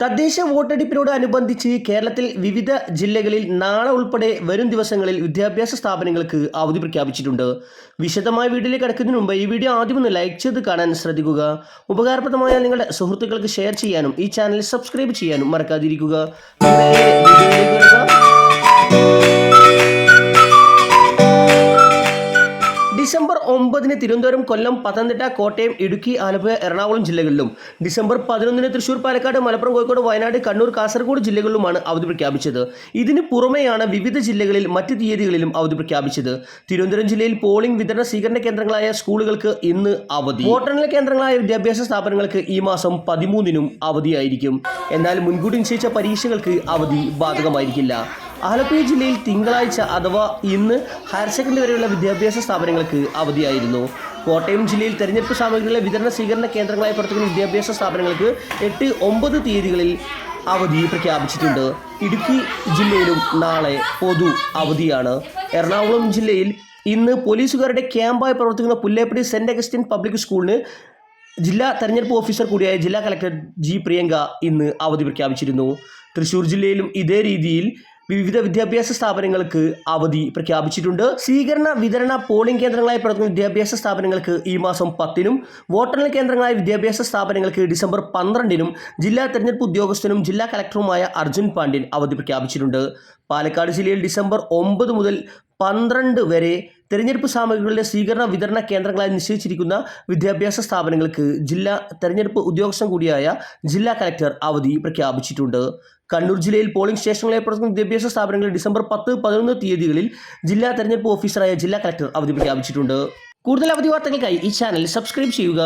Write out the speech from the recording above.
തദ്ദേശ വോട്ടെടുപ്പിനോട് അനുബന്ധിച്ച് കേരളത്തിൽ വിവിധ ജില്ലകളിൽ നാളെ ഉൾപ്പെടെ വരും ദിവസങ്ങളിൽ വിദ്യാഭ്യാസ സ്ഥാപനങ്ങൾക്ക് അവധി പ്രഖ്യാപിച്ചിട്ടുണ്ട്. വിശദമായ വീഡിയോയിൽ കിടക്കുന്നതിന് മുമ്പ് ഈ വീഡിയോ ആദ്യം ഒന്ന് ലൈക്ക് ചെയ്ത് കാണാൻ ശ്രദ്ധിക്കുക. ഉപകാരപ്രദമായ നിങ്ങളുടെ സുഹൃത്തുക്കൾക്ക് ഷെയർ ചെയ്യാനും ഈ ചാനൽ സബ്സ്ക്രൈബ് ചെയ്യാനും മറക്കാതിരിക്കുക. ഡിസംബർ ഒമ്പതിന് തിരുവനന്തപുരം കൊല്ലം പത്തനംതിട്ട കോട്ടയം ഇടുക്കി ആലപ്പുഴ എറണാകുളം ജില്ലകളിലും. ഡിസംബർ പതിനൊന്നിന് തൃശൂർ പാലക്കാട് മലപ്പുറം കോഴിക്കോട് വയനാട് കണ്ണൂർ കാസർഗോഡ് ജില്ലകളിലുമാണ് അവധി പ്രഖ്യാപിച്ചത്. ഇതിന് പുറമെയാണ് വിവിധ ജില്ലകളിൽ മറ്റ് തീയതികളിലും അവധി പ്രഖ്യാപിച്ചത്. തിരുവനന്തപുരം ജില്ലയിൽ പോളിംഗ് വിതരണ സ്വീകരണ കേന്ദ്രങ്ങളായ സ്കൂളുകൾക്ക് ഇന്ന് അവധി. വോട്ടെണ്ണൽ കേന്ദ്രങ്ങളായ വിദ്യാഭ്യാസ സ്ഥാപനങ്ങൾക്ക് ഈ മാസം പതിമൂന്നിനും അവധിയായിരിക്കും. എന്നാൽ മുൻകൂട്ടി നിശ്ചയിച്ച പരീക്ഷകൾക്ക് അവധി ബാധകമായിരിക്കില്ല. ആലപ്പുഴ ജില്ലയിൽ തിങ്കളാഴ്ച അഥവാ ഇന്ന് ഹയർ സെക്കൻഡറി വരെയുള്ള വിദ്യാഭ്യാസ സ്ഥാപനങ്ങൾക്ക് അവധിയായിരുന്നു. കോട്ടയം ജില്ലയിൽ തെരഞ്ഞെടുപ്പ് സാമഗ്രികളുടെ വിതരണ സ്വീകരണ കേന്ദ്രങ്ങളായി പ്രവർത്തിക്കുന്ന വിദ്യാഭ്യാസ സ്ഥാപനങ്ങൾക്ക് എട്ട് ഒമ്പത് തീയതികളിൽ അവധി പ്രഖ്യാപിച്ചിട്ടുണ്ട്. ഇടുക്കി ജില്ലയിലും നാളെ പൊതു അവധിയാണ്. എറണാകുളം ജില്ലയിൽ ഇന്ന് പോലീസുകാരുടെ ക്യാമ്പായി പ്രവർത്തിക്കുന്ന പുല്ലേപ്പടി സെന്റ് അഗസ്റ്റിൻ പബ്ലിക് സ്കൂളിന് ജില്ലാ തെരഞ്ഞെടുപ്പ് ഓഫീസർ കൂടിയായ ജില്ലാ കളക്ടർ ജി പ്രിയങ്ക ഇന്ന് അവധി പ്രഖ്യാപിച്ചിരുന്നു. തൃശ്ശൂർ ജില്ലയിലും ഇതേ രീതിയിൽ വിവിധ വിദ്യാഭ്യാസ സ്ഥാപനങ്ങൾക്ക് അവധി പ്രഖ്യാപിച്ചിട്ടുണ്ട്. സ്വീകരണ വിതരണ പോളിംഗ് കേന്ദ്രങ്ങളായി പ്രവർത്തിക്കുന്ന വിദ്യാഭ്യാസ സ്ഥാപനങ്ങൾക്ക് ഈ മാസം പത്തിനും വോട്ടെണ്ണൽ കേന്ദ്രങ്ങളായ വിദ്യാഭ്യാസ സ്ഥാപനങ്ങൾക്ക് ഡിസംബർ പന്ത്രണ്ടിനും ജില്ലാ തെരഞ്ഞെടുപ്പ് ഉദ്യോഗസ്ഥനും ജില്ലാ കളക്ടറുമായ അർജുൻ പാണ്ഡ്യൻ അവധി പ്രഖ്യാപിച്ചിട്ടുണ്ട്. പാലക്കാട് ജില്ലയിൽ ഡിസംബർ ഒമ്പത് മുതൽ പന്ത്രണ്ട് വരെ തെരഞ്ഞെടുപ്പ് സാമഗ്രികളുടെ സ്വീകരണ വിതരണ കേന്ദ്രങ്ങളായി നിശ്ചയിച്ചിരിക്കുന്ന വിദ്യാഭ്യാസ സ്ഥാപനങ്ങൾക്ക് ജില്ലാ തെരഞ്ഞെടുപ്പ് ഉദ്യോഗസ്ഥൻ കൂടിയായ ജില്ലാ കലക്ടർ അവധി പ്രഖ്യാപിച്ചിട്ടുണ്ട്. കണ്ണൂർ ജില്ലയിൽ പോളിംഗ് സ്റ്റേഷനുകളെ പ്രവർത്തിക്കുന്ന വിദ്യാഭ്യാസ സ്ഥാപനങ്ങളിൽ ഡിസംബർ പത്ത് പതിനൊന്ന് തീയതികളിൽ ജില്ലാ തെരഞ്ഞെടുപ്പ് ഓഫീസറായ ജില്ലാ കലക്ടർ അവധി പ്രഖ്യാപിച്ചിട്ടുണ്ട്. കൂടുതൽ അവധി വാർത്തകൾക്കായി ഈ ചാനൽ സബ്സ്ക്രൈബ് ചെയ്യുക.